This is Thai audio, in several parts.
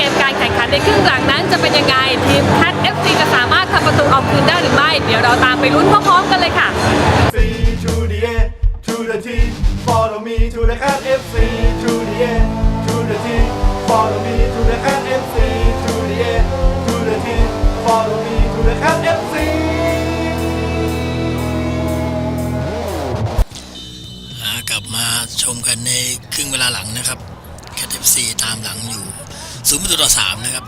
นั้นจะเป็นยังไง ทีมแคท FC จะสามารถทำประตูเอาคืนได้หรือไม่ เดี๋ยวเราตามไปลุ้นพร้อมๆกันเลยค่ะ C to the A to the T follow me to the cat FC to the A to the T follow me to the cat FC to the A to the T follow me to the cat FC อ่ากลับมาชมกันในครึ่งเวลาหลังนะครับแคทเอฟซีตามหลังอยู่ ศูนย์ประตูต่อสามนะครับ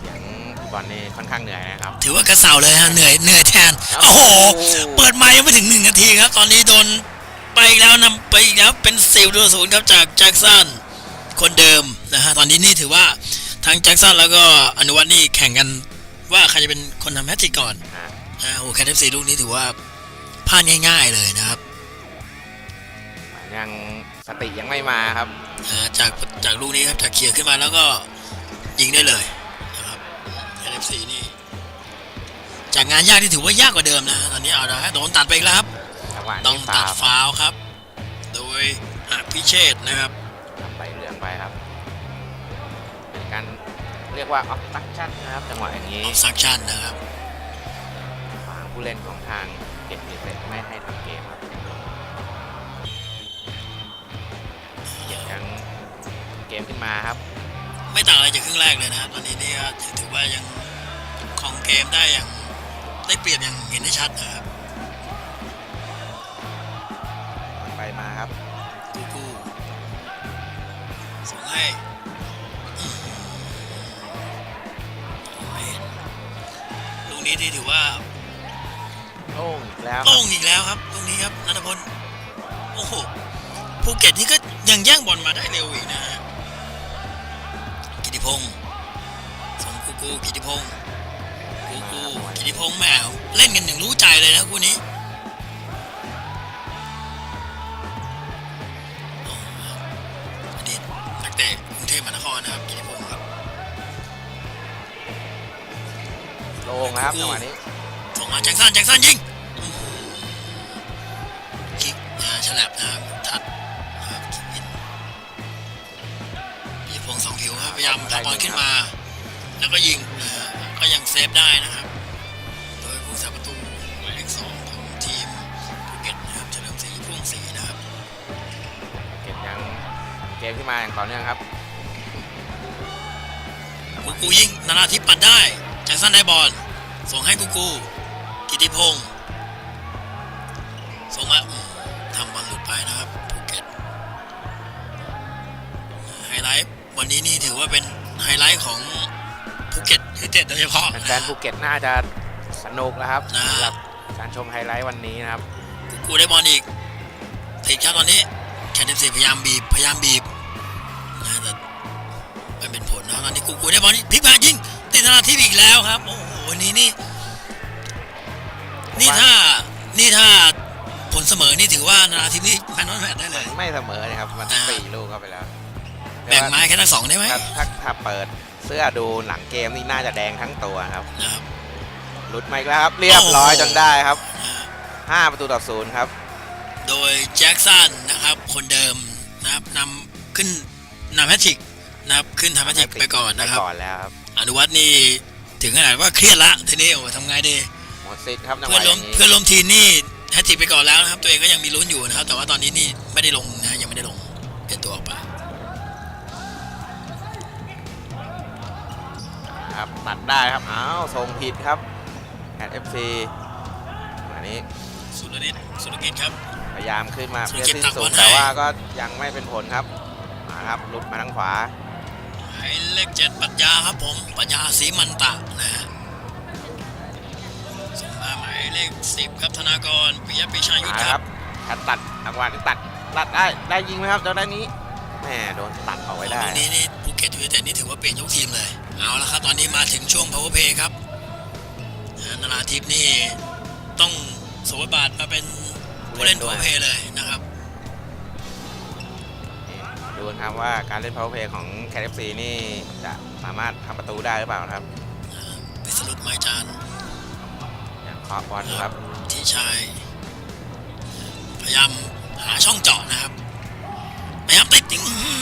เสียงบอลนี่ค่อนข้างเหนื่อยนะครับ ถือว่ากระเสาเลยฮะเหนื่อยเหนื่อยแทนโอ้โห เปิดไมายังไม่ถึงหนึ่งนาทีครับ ตอนนี้โดนไปอีกแล้วนำไปอีกแล้วเป็นสิบตัวศูนย์ครับจากแจ็คสันคนเดิมนะฮะตอนนี้นี่ถือว่าทั้งแจ็คสันแล้วก็อนุวัฒน์นี่แข่งกันว่าใครจะเป็นคนทำแฮตทริกก่อนอ่าอ่าโอ้แคทเอฟซีลูกนี้ถือว่าพลาดง่าย ๆเลยนะครับ ยังสติยังไม่มาครับอ่าจากจากลูกนี้ครับจากเขี่ยร์ขึ้นมาแล้วก็ ยิงได้เลยนะครับ NFC นี่จากงานยากที่ถือว่ายากกว่าเดิมนะตอนนี้เอาละฮะโดนตัดไปอีกแล้วครับ จังหวะต้องนี้ตัดฟาวฟาวล์ครับ โดยอภิเชษฐ์นะครับใบเหลืองไปครับเป็นการเรียกว่าออฟตักชั่นนะครับ จังหวะอย่างนี้ ออฟซักชันนะครับ ขวางผู้เล่นของทางเก็บเสร็จไม่ให้ทำเกมครับยังเกมขึ้นมาครับ ไม่ต่างอะไรจากครึ่งแรกเลยนะครับตอนนี้นี่ก็ถือว่ายังของเกมได้อย่างได้เปรียบอย่างเห็นได้ชัดนะครับไปมาครับกูกูส่งให้อื้อหือไม่เห็นลูกนี้ที่ถือว่าโอ้งอีกแล้วคโต้รับงอีกแล้วครับตรงนี้ครับนัทพลโอ้โหภูเก็ตนี่ก็ยังแย่งบอลมาได้เร็วอีกนะฮะกิติพ งศ์สมกูกูกิติพงศ์กูกูกิติพงศ์แหมเล่นกันอย่างรู้ใจเลยนะคู่นี้โอ้อดีตนักเตะกรุงเทพมหานครนะครับกิติพงศ์ครับโล่งนะครับจังหวะนี้ส่งมาแจ็คสันแจ็คสันยิงอื้อหือคิกนะฉลับนะครับทัด ยายามทำบอลขึ้นมา แล้วก็ยิงนะฮะก็ยังเซฟได้นะครับ โดยผู้สาประตูหมายเลขสองของทีมภูเก็ตนะครับเฉลิมศรีพ่วงศรีนะครับเก็บยังเกมขึ้นมาอย่างต่อเนื่องครับกูกูยิงนาราทิพย์ปัดได้แจ็คสันได้บอลส่งให้กูกูกิติพงศ์ วันนี้นี่ถือว่าเป็นไฮไลท์ของภูเก็ตยูไนเต็ดโดยเฉพาะแฟนๆภูเก็ตน่าจะสนุกนะครับนะสำหรับการชมไฮไลท์วันนี้นะครับกูกูได้บอลอีกติดครับตอนนี้แคทเอฟซีพยายามบีบพยายามบีบนะแต่ไม่เป็นผลนะตอนนี้กูกูได้บอลนี่พลิกมายิงติดธนาทิพย์อีกแล้วครับโอ้โหวันนี้นี่นี่ถ้านี่ถ้าผลเสมอนี่ถือว่านาราทิพย์นี่แมนนอตแมตได้เลย ไม่เสมอนะครับ มันอ่า สี่ลูกเข้าไปแล้ว แบ่งไม้แค่ทั้งสองได้ไหมถ้าถ้าถ้าเปิดเสื้อดูหลังเกมนี่น่าจะแดงทั้งตัวครับนะครับ หลุดมาอีกแล้วครับ เรียบร้อยโอ้โห จนได้ครับนะ5ประตูต่อศูนย์ครับ โดยแจ็คสันนะครับ คนเดิมนะครับนำขึ้นนำแฮตทริกนะครับขึ้นทำแฮตทริกไปก่อนนะครับ ไปก่อนแล้วครับอนุวัฒน์นี่ถึงขนาดว่าเครียดละทีนี้โอ้ทำไงดี หมดสิทธิ์ครับจังหเพื่อนวะอร่วมย่างนี้เพื่อนร่วมทีมนี่แฮตทริกไปก่อนแล้วนะครับ ตัวเองก็ยังมีลุ้นอยู่นะครับ แต่ว่าตอนนี้นี่ไม่ได้ลงนะยังไม่ได้ลง ครับ ตัดได้ครับ อ้าวส่งผิดครับแอดเอฟซีอันนี้สุรเดชสุรกิจครับ พยายามขึ้นมาสุเพื่รอกิจสิ้นตักสุบอดลให้แต่ว่าก็ยังไม่เป็นผลครับ มาครับหลุดมาทางขวาหมายเลขเจ็ดปัญญาครับผม ปัญญาศรีมันตะนะฮะส่งมาหมายเลขสิบครับธนากรปิยะปิชายุทธมาคครัรับบถ้าตัดจังหวะนี้ตัดตัดได้ได้ยิงไหมครับเจ้าด้านนี้แหมโดนตัดเอาไว้ได้ตรงนี้นี่ภูเก็ตยูไนเต็ดนี่ถือว่าเปลี่ยนยกทีมเลย เอาละครับตอนนี้มาถึงช่วง power play ครับนะนาราทิพย์นี่ต้องสวมบทบาทมาเป็นผู้เล่น power play เลยนะครับดูนะครับว่าการเล่น power play ของ KFC นี่จะสามารถทำประตูได้หรือเปล่านะครับพิสรุตไม้จานอย่างเคาะบอลครับที่ชายพยายามหาช่องเจาะนะครับพยายามติดยิงอื้อหือ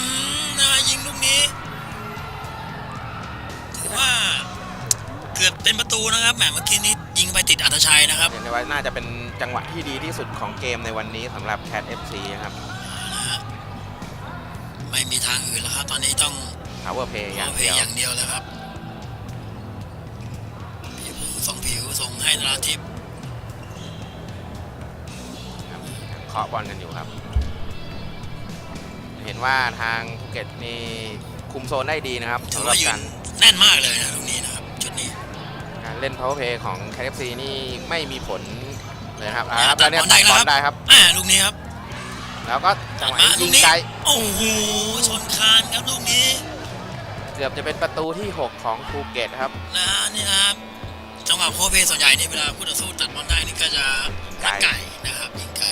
นะยิงลูกนี้ ถือว่าเกือบเป็นประตูนะครับแหมเมื่อกี้นี้ยิงไปติดอัตชัยนะครับเห็นได้ว่าน่าจะเป็นจังหวะที่ดีที่สุดของเกมในวันนี้สำหรับ Cat FC นะครับนะฮะไม่มีทางอื่นแล้วครับ ตอนนี้ต้อง Power Play อเอาย่างเพเดียวอย่างเดียวแล้วครับผิวส่งผิวส่งให้นราทิพย์ครับเคาะบอลกันอยู่ครับ เห็นว่าทางภูเก็ตนี่คุมโซนได้ดีนะครับถือสำหรัว่าบยืกานร แน่นมากเลยนะตรงนี้นะครับจุดนี้การเล่น Power Play ของ Cat FC นี่ไม่มีผลเลยครับอ่าอ่าครับตัแล้ดวเนี่ยบอลได้ตัดบอลแล้วครับได้ครับ อ่าลูกนี้ครับแล้วก็จังหวะนี้ลูยิกงนี้ไกลโอ้โหชนคานครับลูกนี้ เกือบจะเป็นประตูที่ 6 ของภูเก็ตครับนะฮะนี่นะครับจังหวะโคเพส่วนใหญ่นี่เวลาคู่ต่อสู้ตัดบอลได้นี่ก็จะไกลไก่นะครับยิงไก่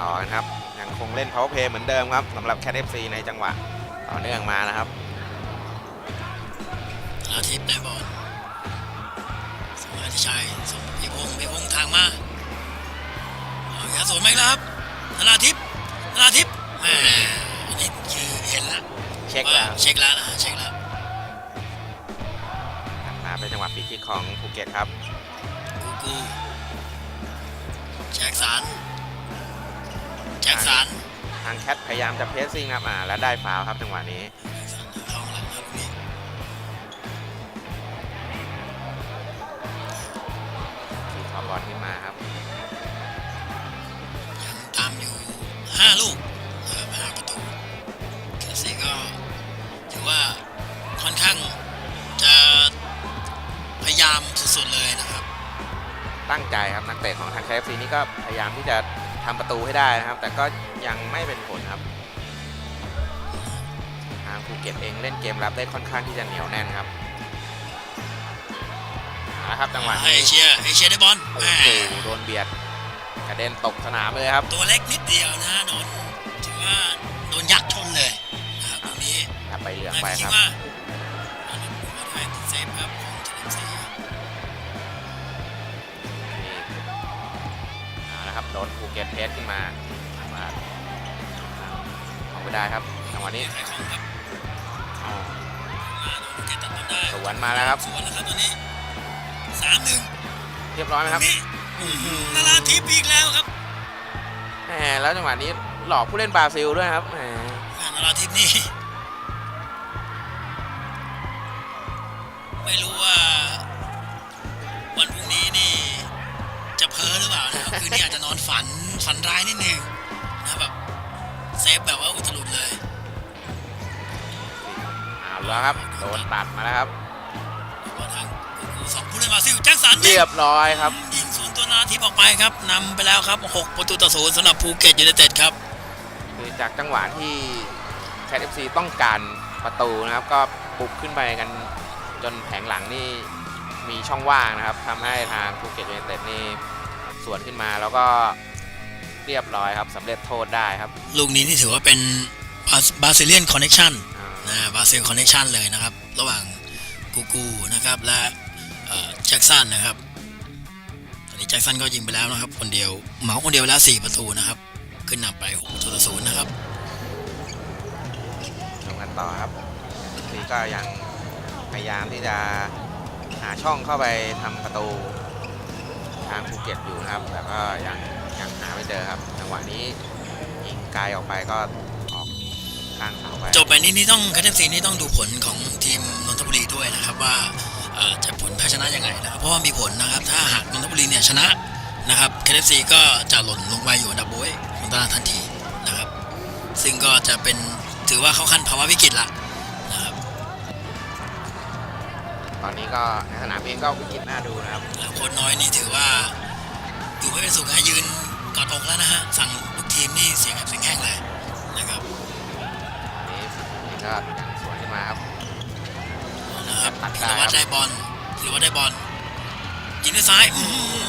ต่อนะครับยังคงเล่น Power Play เหมือนเดิมครับสำหรับ Cat FC ในจังหวะ ต่อเนื่องมานะครับอาทิตย์ได้บอลสมาธิชัยส่งพี่พงศ์พี่พงศ์ทางมาเอาอีกแล้วสวนไหมครับนราทิพย์นราทิพย์แหมอันนี้คือเห็นแล้วเช็คแล้วาเช็คแล้วนะเช็คแล้วมาเป็นจังหวะฟรีคิกของภูเก็ตครับกูกูแจ็คสันแจ็คสัน ทางแคทพยายามจะเพรสซิ่งครับอ่าและได้ฟาวล์ครับจังหวะนี้แจ็คสันเข้าหลังครับลูกนี้ที่ขอบอลขึ้นมาครับยังตามอยู่ห้าลูกเออห้าประตูเคลซีก็ถือว่าค่อนข้างจะพยายามสุดๆเลยนะครับ ตั้งใจครับนักเตะของทางแคฟซีนี่ก็พยายามที่จะทำประตูให้ได้นะครับ แต่ก็ ยังไม่เป็นผลครับทางภูเก็ตเองเล่นเกมรับได้ค่อนข้างที่จะเหนียวแน่นครับเอาละครับจังหวะเอนี้เชียเอเชียได้บอลโอ้แหโหมโดนเบียดกระเด็นตกสนามเลยครับ ตัวเล็กนิดเดียวนะโดนถือว่าโดนยักษ์ชนเลยนะครับตรงนี้ครับไปเหลืองนาไปทีครับว่าอันนี้ถือว่าได้เซฟครับของเฉลิมศรีนี่เอาละครับโดนภูเก็ตเพสขึ้นมามาเอา ไปได้ครับจังหวะนี้ใครของครับอ๋อมาโดนลูกเกตตัดบอลได้สวนมาแล้วครับสวนแล้วครับตอนนี้สามหนึ่งเรียบร้อยไหมครับนี่นาราทิพย์อีกแล้วครับแหมแล้วจังหวะนี้หลอกผู้เล่นบราซิลด้วยครับแหมอ่านาราทิพย์นี่ไม่รู้ว่า วันพรุ่งนี้นี่ จะเพ้อหรือเปล่านะครับคืนนี้อาจจะนอนฝันฝันร้ายนิดนึงนะแบบเซฟแบบว่าอุตลุดเลยเอาแล้วครับ โดนตัดมาแล้วครับว่าทางกูสองผู้เล่นบราซิลแจ็คสันยิเรีงยบร้อยครับยิงสวนตัวนาทิพย์ออกไปครับนำไปแล้วครับ 6 ประตูต่อศูนย์สำหรับภูเก็ตยูไนเต็ดครับ คือจากจังหวะที่แคทเอฟซีต้องการประตูนะครับ ก็บุกขึ้นไปกันจนแผงหลังนี่มีช่องว่างนะครับทำให้ทางภูเก็ตยูไนเต็ดนี่สวนขึ้นมาแล้วก็ เรียบร้อยครับสำเร็จโทษได้ครับ ลูกนี้นี่ถือว่าเป็นบาซิเลียนคอนเน t ชันอ่านะบราซิลคอนเน t ชันเลยนะครับ ระหว่างกูกูนะครับและแจ็คสันนะครับตอนนี้แจ็คสันก็ยิงไปแล้วนะครับ คนเดียวเหมาคนเดียวไปแล้ว 4 ประตูนะครับ ขึ้นนำไป6ประตูต่อศูนย์นะครับชมกันต่อครับซีก็ยังพยายามที่จะหาช่องเข้าไปทำประตูทางภูเก็ตอยู่นะครับแต่ก็ยัง ยังหาไม่เจอครับ จังหวะนี้ยิงไกลออกไปก็ออกข้างเสาไปจบไปนี้นี่ต้องคัตเทนซีนี่ต้องดูผลของทีมนนทบุรีด้วยนะครับว่าเอ่อจะผลแพ้ชนะยังไงนะครับเพราะว่ามีผลนะครับ ถ้าหากนนทบุรีเนี่ยชนะนะครับคัตเทนซีก็จะหล่นลงไปอยู่อันดับโบยของตารางทันทีนะครับ ซึ่งก็จะเป็นถือว่าเข้าขั้นภาวะวิกฤตละนะครับตอนนี้ก็ในสนามเองก็วิกฤตน่าดูนะครับแล้วโค้ชน้อยนี่ถือว่าอยู่ไม่เป็นสุขนะยืน กอดอกแล้วนะฮะ สั่งลูกทีมนี่เสียงแบบเสียงแห้งเลยนะครับนี่นี่ก็ยังสวนขึ้นมาครับนะครับตัดธีได้รครับวัตรได้บอลธีรวัตรได้บอลยิงด้วยซ้ายอื้อหือ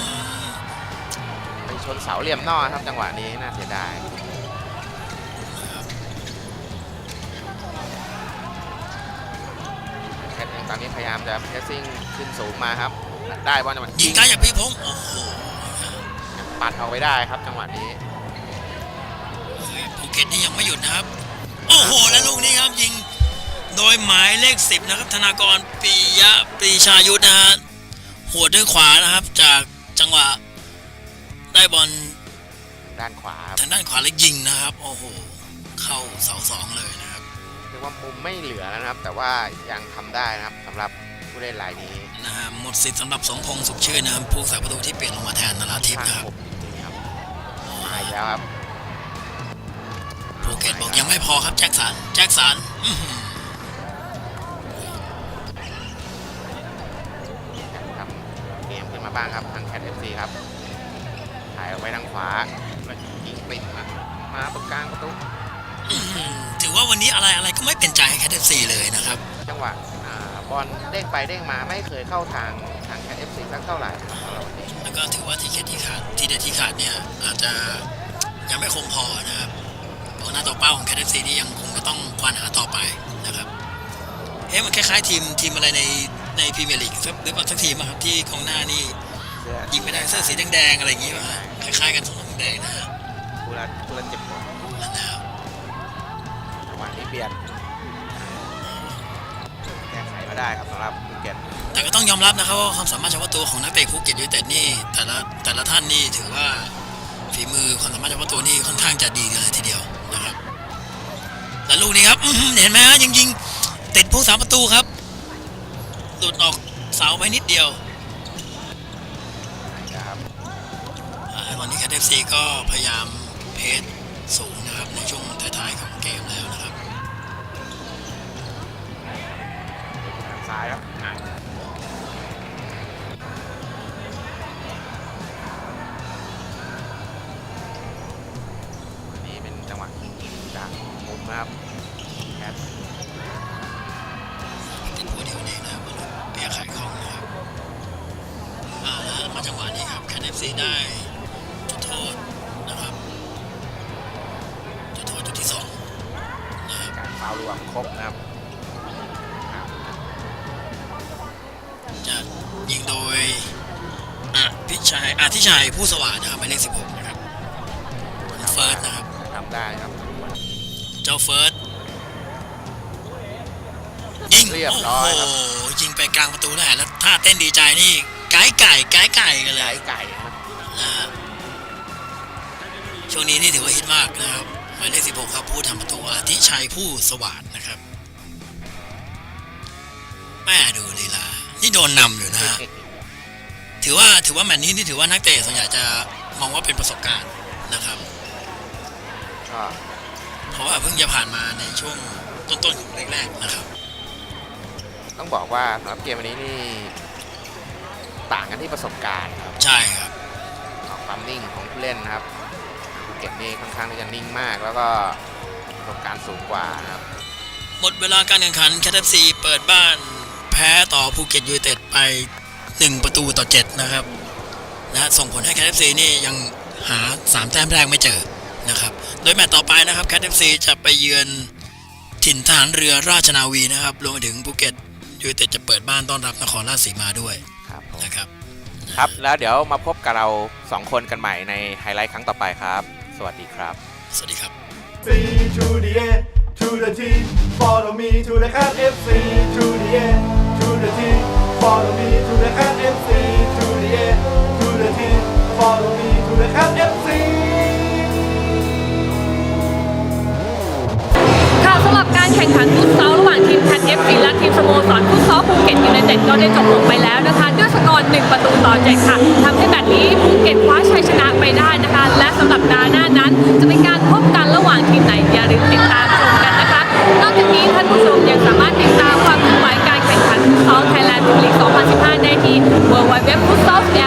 ไปชนเสาเหลี่ยมนอกครับจังหวะนี้น่าเสียดายแคทเองตอนนี้พยายามจะเพรสซิ่งขึ้นสูงมาครับ ได้บอลจังหวะยิงได้จากพี่พงษ์โอ้โห ปัดเอาไว้ได้ครับจังหวะนี้ภูเก็ตนี่ยังไม่หยุดนะครับ โอ้โห แล้วลูกนี้ครับยิง โดยหมายเลข 10 นะครับ ธนากรปิยะปรีชายุทธนะฮะหัวดด้วยขวานะครับ จากจังหวะ ได้บอลด้านขวาครับทางด้านขวาแล้วยิงนะครับ โอ้โห เข้าเสาสองเลยนะครับเรียกว่ามุมไม่เหลือแล้วนะครับ แต่ว่ายังทำได้นะครับสำหรับผู้เล่นรายนี้นะฮะหมดสิทธิ์สำหรับสมพงษ์สุขชื่นนะครับผู้สาประตูที่เปลี่ยนลงมาแทนนราธิปข้างนะครับผมจริงๆครับมา อีกแล้วครับภูเก็ตบอกยังไม่พอครับแจ็คสันแจ็คสันอื้อหือทำเกมขึ้นมาบ้างครับทางแคทเอฟซีครับถ่ายออกไปทางขวาแล้วยิงติดมามาตรงกลางประตูอื้อหือถือว่าวันนี้อะไรอะไรก็ไม่เป็นใจให้แคทเอฟซีเลยนะครับ จังหวะอ่าบอลเด้งไปเด้งมาไม่เคยเข้าทางทางแคทเอฟซีสักเท่าไหร่ครับสำหรับวันนี้แล้ว ก็ถือว่าที่เด็ดที่ขาดที่เด็ดที่ขาดเนี่ยอาจจะยังไม่คงพอนะครับเพราะหน้าต่อเป้าของแคทเอฟซีนี่ยังคงจะต้องควานหาต่อไปนะครับเอ๊ะมันคล้ายๆทีมทีมอะไรในในพรีเมียร์ลีกสักหรือเปล่าสักทีมอะครับที่กองหน้านี่เสื้อยิงไม่ได้เสื้อสีแดงๆอะไรอย่างงี้ป่ะฮะคล้ายๆกันสองแดงนะฮะผู้ละผู้ละเจ็บปวดนะครับจังหวะนี้เบียดแก้ไขมาได้ครับสำหรับภูเก็ต แต่ก็ต้องยอมรับนะครับว่าความสามารถเฉพาะตัวของนักเตะภูเก็ตยูไนเต็ดนี่แต่ละแต่ละท่านนี่ถือว่าฝีมือความสามารถเฉพาะตัวนี่ค่อนข้างจะดีเลยทีเดียวนะครับและลูกนี้ครับอื้อหือเห็นไหมฮะยิงยิงๆติดผู้สาประตูครับหลุดออกเสาไปนิดเดียวนะครับอ่าตอนนี้แคทเอฟซีก็พยายามเพจสูงนะครับในช่วงท้ายๆของเกมแล้วนะครับทางซ้ายครับ นะครับแคทติดผู้เดียวเองนะครับเปียไข่ข้องนะครับอ่าแล้วมาจังหวะนี้ครับแคทเอฟซีได้จุดโทษนะครับจุดโทษจุดที่สองนะครับการฟาวล์รวมครบนะครับจะยิงโดยอะพิชัยอาทิชัยผู้สว่างนะครับหมายเลข16นะครับเฟิร์สนะครับทำได้ครับ เจ้าเฟิร์สยิงเรียบร้อยครับ โอ้โหยิงไปกลางประตูได้แล้วท่าเต้นดีใจนี่ไก่ไก่ไก่ไก่กันเลไก่ยไก่นะครับนะฮะช่วงนี้นี่ถือว่าฮิตมากนะครับหมายเลข16ครับผู้ทำประตูอาทิชัยผู้สว่างนะครับแม่ดูลีลานี่โดนนำอยู่นะฮะ ถือว่าถือว่าแมตช์นี้นี่ถือว่านักเตะส่วนใหญ่จะมองว่าเป็นประสบการณ์นะครับก็ เพราะว่าเพิ่งจะผ่านมาในช่วงต้นๆของแรกๆนะครับ ต้องบอกว่าสำหรับเกมวันนี้นี่ต่างกันที่ประสบการณ์ครับใช่ครับความนิ่งของผู้เล่นนะครับภูเก็ตนี่ค่อนข้างที่จะนิ่งมาก แล้วก็ประสบการณ์สูงกว่านะครับหมดเวลาการแข่งขันแคทซีเปิดบ้านแพ้ต่อภูเก็ตยูไนเต็ดไป 1 ประตูต่อ 7 นะครับนะส่งผลให้แคทซีนี่ยังหา 3 แต้มแรกไม่เจอนะครับ โดยแมตต์ต่อไปนะครับแคทซีจะไปเยือนถิ่นทหารเรือราชนาวีนะครับรวมไปถึงภูเก็ตยูไนเต็ดจะเปิดบ้านต้อนรับนครราชสีมาด้วยครับผมนะครับ ครับแล้วเดี๋ยวมาพบกับเรา 2 คนกันใหม่ในไฮไลท์ครั้งต่อไปครับ สวัสดีครับ สวัสดีครับ C to the A to the T follow me to the cat FC to the A to the T follow me to the cat FC to the A to the T follow me แข่งขันฟุตซอลระหว่างทีมแพทเอฟซีและทีมสโมสรฟุตซอลภูเก็ตยูไนเต็ดก็ได้จบลงไปแล้วนะคะด้วยสกอร์1ประตูต่อ7ค่ะทำให้แบบนี้ภูเก็ตคว้าชัยชนะไปได้นะคะ และสำหรับดาหน้านั้น จะเป็นการพบกันระหว่างทีมไหนอย่าลืมติดตามชมกันนะคะ นอกจากนี้ท่านผู้ชมยังสามารถติดตามความเคลื่อนไหวการแข่งขันฟุตซอลไทยแลนด์ลีก2015 ได้ที่เว็บไซต์ w f u t s a l